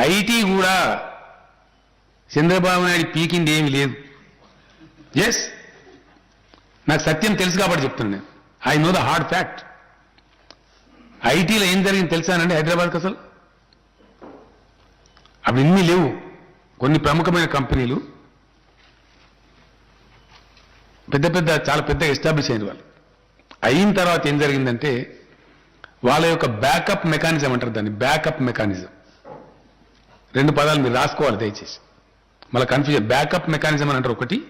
IT కూడా చంద్రబాబు నాయుడు పీకింది ఏమీ లేదు. ఎస్ నాకు సత్యం తెలుసు కాబట్టి చెప్తున్నాను నేను. I know the hard fact ఐటీలో ఏం జరిగింది తెలుసానండి హైదరాబాద్కి అసలు? అవి ఇన్ని లేవు. కొన్ని ప్రముఖమైన కంపెనీలు పెద్ద పెద్ద చాలా పెద్ద ఎస్టాబ్లిష్ అయిన వాళ్ళు. అయిన తర్వాత ఏం జరిగిందంటే వాళ్ళ యొక్క బ్యాకప్ మెకానిజం అంటారు దాన్ని. బ్యాకప్ మెకానిజం రెండు పదాలు మీరు రాసుకోవాలి దయచేసి. మళ్ళీ కన్ఫ్యూజన్ బ్యాకప్ మెకానిజం అని అంటారు ఒకటి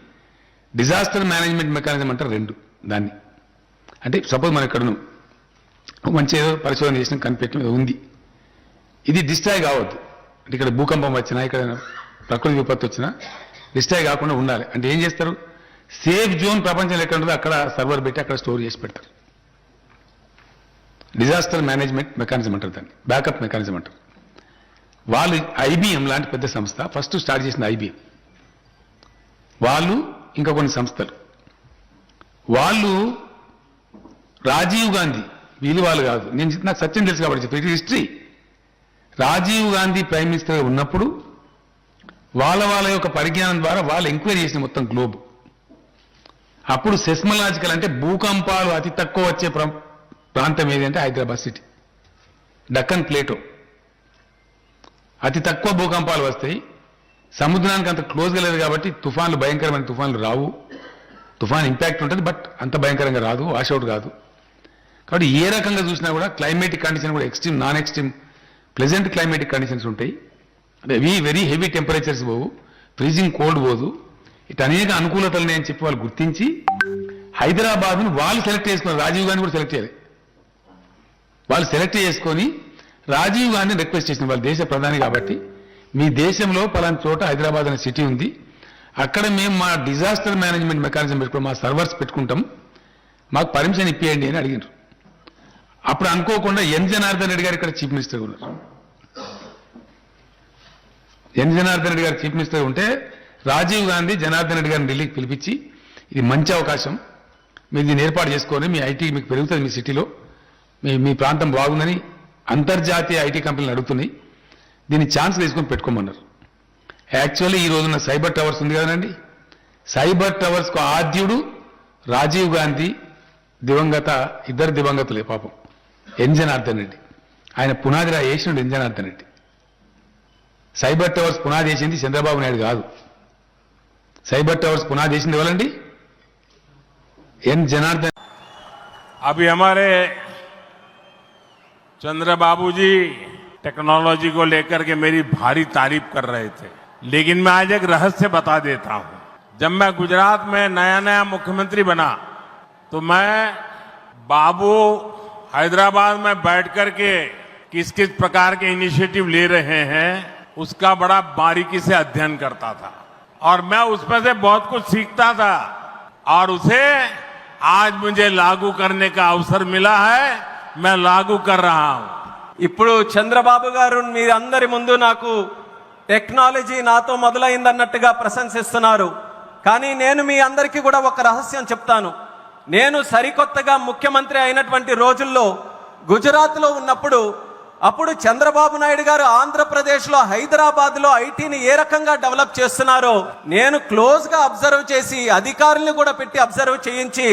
డిజాస్టర్ మేనేజ్మెంట్ మెకానిజం అంటారు రెండు దాన్ని. అంటే సపోజ్ మనం ఇక్కడ మంచి ఏదో పరిశోధన చేసిన కనిపెట్టడం ఉంది. ఇది డిస్ట్రాయ్ కావద్దు. అంటే ఇక్కడ భూకంపం వచ్చినా ఇక్కడ ప్రకృతి విపత్తు వచ్చినా డిస్ట్రాయ్ కాకుండా ఉండాలి. అంటే ఏం చేస్తారు? సేఫ్ జోన్ ప్రపంచంలో ఎక్కడ ఉంటుందో అక్కడ సర్వర్ పెట్టి అక్కడ స్టోర్ చేసి పెడతారు. డిజాస్టర్ మేనేజ్మెంట్ మెకానిజం అంటారు దాన్ని. బ్యాకప్ మెకానిజం అంటారు. వాళ్ళు ఐబిఎం లాంటి పెద్ద సంస్థ. ఫస్ట్ స్టార్ట్ చేసిన ఐబిఎం. వాళ్ళు ఇంకా కొన్ని సంస్థలు. వాళ్ళు రాజీవ్ గాంధీ వీళ్ళు వాళ్ళు కాదు. నేను చెప్తున్నా, నాకు సత్యం తెలుసు కాబట్టి ప్రతి history Rajiv Gandhi prime minister ఉన్నప్పుడు వాళ్ళ వాళ్ళ యొక్క పరిజ్ఞానం ద్వారా వాళ్ళు ఎంక్వైరీ చేసిన మొత్తం గ్లోబ్ అప్పుడు సెస్మలాజికల్ అంటే భూకంపాలు అతి తక్కువ వచ్చే ప్రాంతం ఏది అంటే హైదరాబాద్ సిటీ. డక్కన్ ప్లేటో అతి తక్కువ భూకంపాలు వస్తాయి. సముద్రానికి అంత క్లోజ్గా లేదు కాబట్టి తుఫాన్లు భయంకరమైన తుఫాన్లు రావు. తుఫాన్ ఇంపాక్ట్ ఉంటుంది బట్ అంత భయంకరంగా రాదు వాషౌట్ కాదు. కాబట్టి ఏ రకంగా చూసినా కూడా క్లైమేటిక్ కండిషన్ కూడా extreme non extreme pleasant climatic conditions ఉంటాయి. అంటే వెరీ వెరీ హెవీ టెంపరేచర్స్ పోవు ఫ్రీజింగ్ కోల్డ్ పోదు. ఇటు అనేక అనుకూలతలు అని చెప్పి వాళ్ళు గుర్తించి హైదరాబాద్ను వాళ్ళు సెలెక్ట్ చేసుకున్నారు. రాజీవ్ గాంధీ కూడా సెలెక్ట్ చేయాలి. వాళ్ళు సెలెక్ట్ చేసుకొని రాజీవ్ గాంధీని రిక్వెస్ట్ చేసిన వాళ్ళ దేశ ప్రధాని కాబట్టి మీ దేశంలో పలానా చోట హైదరాబాద్ అనే సిటీ ఉంది. అక్కడ మేము మా డిజాస్టర్ మేనేజ్మెంట్ మెకానిజం పెట్టుకుని మా సర్వర్స్ పెట్టుకుంటాం. మాకు పర్మిషన్ ఇప్పియండి అని అడిగినారు అప్పుడు అనుకోకుండా ఎన్. జనార్దన్ రెడ్డి గారు ఇక్కడ చీఫ్ మినిస్టర్ ఉన్నారు. ఎన్. జనార్దన్ రెడ్డి గారు చీఫ్ మినిస్టర్ ఉంటే రాజీవ్ గాంధీ జనార్దన్ రెడ్డి గారిని ఢిల్లీకి పిలిపించి ఇది మంచి అవకాశం. మీరు దీన్ని ఏర్పాటు చేసుకొని మీ ఐటీ మీకు పెరుగుతుంది మీ సిటీలో. మీ మీ ప్రాంతం బాగుందని అంతర్జాతీయ ఐటీ కంపెనీలు అడుగుతున్నాయి దీన్ని ఛాన్స్ తీసుకొని పెట్టుకోమన్నారు యాక్చువల్లీ ఈ రోజున సైబర్ టవర్స్ ఉంది కదండి సైబర్ టవర్స్ కు ఆద్యుడు రాజీవ్ గాంధీ దివంగత ఇద్దరు దివంగతులే పాపం ఎన్ జనార్దన్ రెడ్డి ఆయన పునాది రా వేసినాడు N Janardhan Reddy cyber towers పునాది వేసింది చంద్రబాబు నాయుడు కాదు సైబర్ టవర్స్ పునాది వేసింది ఎవరండి ఎన్ జనార్దన్ अभी हमारे चंद्र बाबू जी टेक्नोलॉजी को लेकर के मेरी भारी तारीफ़ कर रहे थे। लेकिन मैं आज एक रहस्य बता देता हूँ। जब मैं गुजरात में नया नया मुख्यमंत्री बना तो मैं बाबू हैदराबाद में बैठ कर के किस किस प्रकार के इनिशिएटिव ले रहे हैं, उसका बड़ा बारीकी से अध्ययन करता था। और मैं उसमें से बहुत कुछ सीखता था। और उसे आज मुझे लागू करने का अवसर मिला है। मैं लागू कर रहा हूं ఇప్పుడు చంద్రబాబు గారు మీరందరి ముందు నాకు టెక్నాలజీ నాతో మొదలైందన్నట్టుగా ప్రశంసిస్తున్నారు కానీ నేను మీ అందరికీ కూడా ఒక రహస్యం చెప్తాను నేను సరికొత్తగా ముఖ్యమంత్రి అయినటువంటి రోజుల్లో గుజరాత్లో ఉన్నప్పుడు అప్పుడు చంద్రబాబు నాయుడు గారు ఆంధ్రప్రదేశ్లో హైదరాబాద్లో ఐటీని ఏ రకంగా డెవలప్ చేస్తున్నారో నేను క్లోజ్గా అబ్జర్వ్ చేసి అధికారుల్ని కూడా పెట్టి అబ్జర్వ్ చేయించి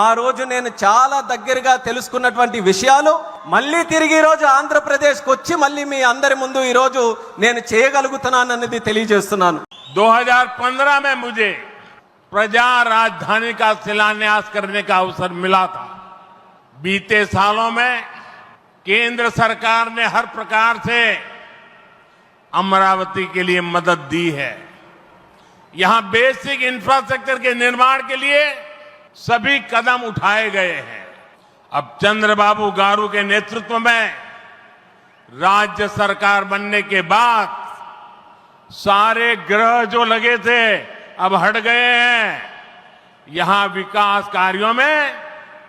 ఆ రోజు నేను చాలా దగ్గరగా తెలుసుకున్నటువంటి విషయాలు మళ్ళీ తిరిగి ఈ రోజు ఆంధ్రప్రదేశ్కి వచ్చి మళ్ళీ మీ అందరి ముందు ఈ రోజు నేను చేయగలుగుతున్నానన్నది తెలియజేస్తున్నాను 2015 में मुझे प्रजा राजधानी का शिलान्यास करने का अवसर मिला था बीते सालों में केंद्र सरकार ने हर प्रकार से अमरावती के लिए मदद दी है। यहाँ बेसिक इंफ्रास्ट्रक्चर के निर्माण के लिए सभी कदम उठाए गए हैं। अब चंद्रबाबू गारू के नेतृत्व में राज्य सरकार बनने के बाद सारे ग्रह जो लगे थे अब हट गए हैं। यहाँ विकास कार्यों में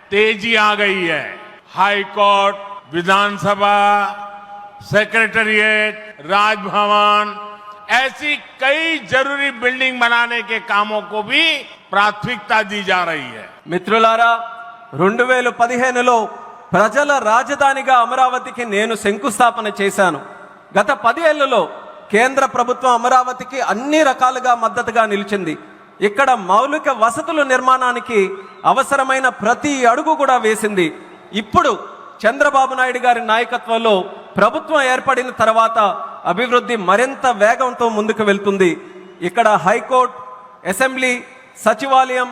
तेज़ी आ गई है। हाई कोर्ट विधानसभा सेक्रेटरिएट राजभवन ऐसी कई जरूरी बिल्डिंग बनाने के कामों को भी प्राथमिकता दी जा रही है మిత్రులారా రెండు వేల పదిహేనులో ప్రజల రాజధానిగా అమరావతికి నేను శంకుస్థాపన చేశాను గత పదేళ్లలో కేంద్ర ప్రభుత్వం అమరావతికి అన్ని రకాలుగా మద్దతుగా నిలిచింది ఇక్కడ మౌలిక వసతుల నిర్మాణానికి అవసరమైన ప్రతి అడుగు కూడా వేసింది ఇప్పుడు చంద్రబాబు నాయుడు గారి నాయకత్వంలో ప్రభుత్వం ఏర్పడిన తర్వాత అభివృద్ధి మరింత వేగంతో ముందుకు వెళ్తుంది. ఇక్కడ హైకోర్టు అసెంబ్లీ సచివాలయం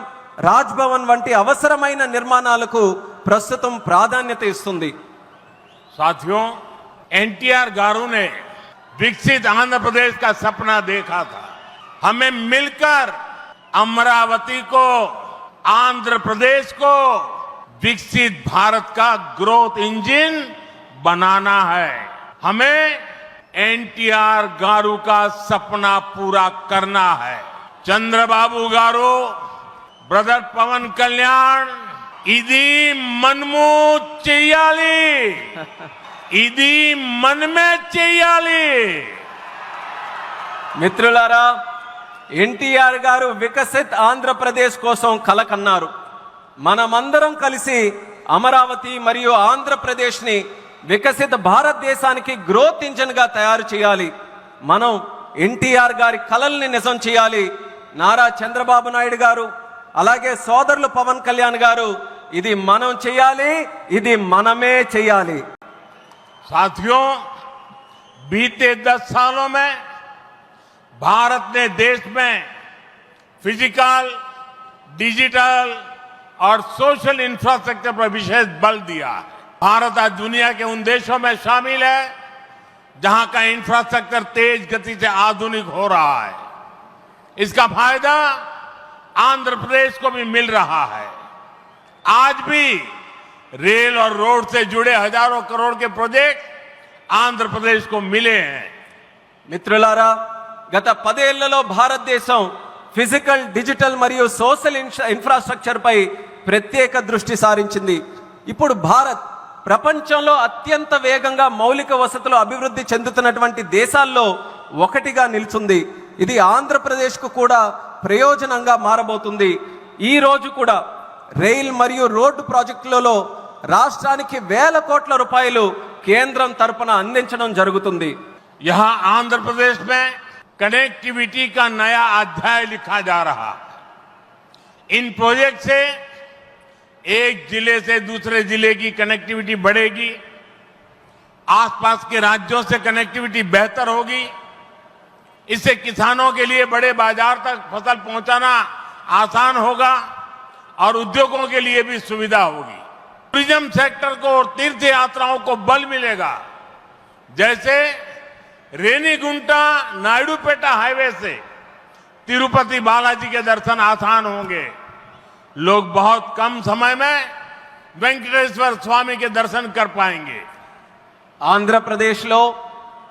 రాజ్భవన్ వంటి అవసరమైన నిర్మాణాలకు ప్రస్తుతం ప్రాధాన్యత ఇస్తుంది. సాధ్యం ఎన్టీఆర్ గారు విక్సిత్ వికసిత్ ఆంధ్రప్రదేశ్ కా సపనా దేఖా థా. హమే మిల్కర్ అమరావతి కో ఆంధ్రప్రదేశ్ కో विकसित भारत का ग्रोथ इंजन बनाना है हमें एनटीआर गारू का सपना पूरा करना है चंद्रबाबु गारू ब्रदर पवन कल्याण ఇది మనము చెయ్యాలి ఇది మనమే చెయ్యాలి మిత్రులారా ఎన్టీఆర్ గారు వికసిత్ ఆంధ్రప్రదేశ్ కోసం కలకన్నారు మనమందరం కలిసి అమరావతి మరియు ఆంధ్రప్రదేశ్ని వికసిత భారతదేశానికి గ్రోత్ ఇంజన్ గా తయారు చేయాలి మనం ఎన్టీఆర్ గారి కలల్ని నిజం చేయాలి నారా చంద్రబాబు నాయుడు గారు అలాగే సోదరులు పవన్ కళ్యాణ్ గారు ఇది మనం చేయాలి ఇది మనమే చేయాలి साथियों बीते दस सालों में भारत ने देश में फिजिकल डिजिटल और सोशल इंफ्रास्ट्रक्चर पर विशेष बल दिया है भारत आज दुनिया के उन देशों में शामिल है जहां का इंफ्रास्ट्रक्चर तेज गति से आधुनिक हो रहा है इसका फायदा आंध्र प्रदेश को भी मिल रहा है आज भी रेल और रोड से जुड़े हजारों करोड़ के प्रोजेक्ट आंध्र प्रदेश को मिले हैं మిత్రులారా గత పదేళ్లలో భారతదేశం ఫిజికల్ డిజిటల్ మరియు సోషల్ ఇన్ఫ్రా- ఇన్ఫ్రాస్ట్రక్చర్ పై ప్రత్యేక దృష్టి సారించింది ఇప్పుడు భారత్ ప్రపంచంలో అత్యంత వేగంగా మౌలిక వసతులు అభివృద్ధి చెందుతున్నటువంటి దేశాల్లో ఒకటిగా నిల్చుంది ఇది ఆంధ్రప్రదేశ్కు కూడా ప్రయోజనంగా మారబోతుంది ఈ రోజు కూడా రైల్ మరియు రోడ్డు ప్రాజెక్టులలో రాష్ట్రానికి వేల కోట్ల రూపాయలు కేంద్రం తరపున అందించడం జరుగుతుంది यहां आंध्र प्रदेश में कनेक्टिविटी का नया अध्याय लिखा जा रहा है इन प्रोजेक्ट से एक ज़िले से दूसरे ज़िले की कनेक्टिविटी बढ़ेगी, आसपास के राज्यों से कनेक्टिविटी बेहतर होगी। इससे किसानों के लिए बड़े बाज़ार तक फ़सल पहुंचाना आसान होगा और उद्योगों के लिए भी सुविधा होगी। टूरिज़्म सेक्टर को और तीर्थ यात्राओं को बल मिलेगा। जैसे रेनीगुंटा नायडूपेटा हाईवे से तिरुपति बालाजी के दर्शन आसान होंगे। लोग बहुत कम समय में वेंकटेश्वर स्वामी के दर्शन कर पाएंगे ఆంధ్రప్రదేశ్లో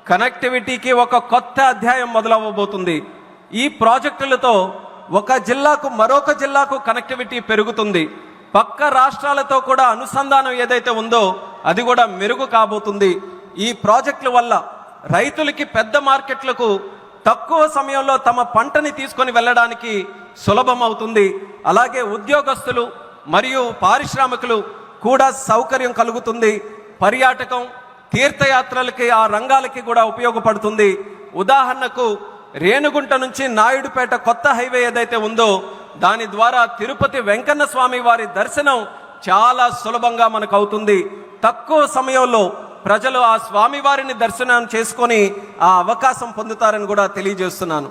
కనెక్టివిటీకి ఒక కొత్త అధ్యాయం మొదలవ్వబోతుంది ఈ ప్రాజెక్టులతో ఒక జిల్లాకు మరొక జిల్లాకు కనెక్టివిటీ పెరుగుతుంది పక్క రాష్ట్రాలతో కూడా అనుసంధానం ఏదైతే ఉందో అది కూడా మెరుగు కాబోతుంది ఈ ప్రాజెక్టుల వల్ల రైతులకి పెద్ద మార్కెట్లకు తక్కువ సమయంలో తమ పంటని తీసుకొని వెళ్ళడానికి సులభం అవుతుంది అలాగే ఉద్యోగస్తులు మరియు పారిశ్రామికులు కూడా సౌకర్యం కలుగుతుంది. పర్యాటకం తీర్థయాత్రలకి ఆ రంగాలకి కూడా ఉపయోగపడుతుంది. ఉదాహరణకు రేణుగుంట నుంచి నాయుడుపేట కొత్త హైవే ఏదైతే ఉందో దాని ద్వారా తిరుపతి వెంకన్న స్వామి వారి దర్శనం చాలా సులభంగా మనకు అవుతుంది తక్కువ సమయంలో ప్రజలు ఆ స్వామివారిని దర్శనం చేసుకొని ఆ అవకాశం పొందుతారని కూడా తెలియజేస్తున్నాను.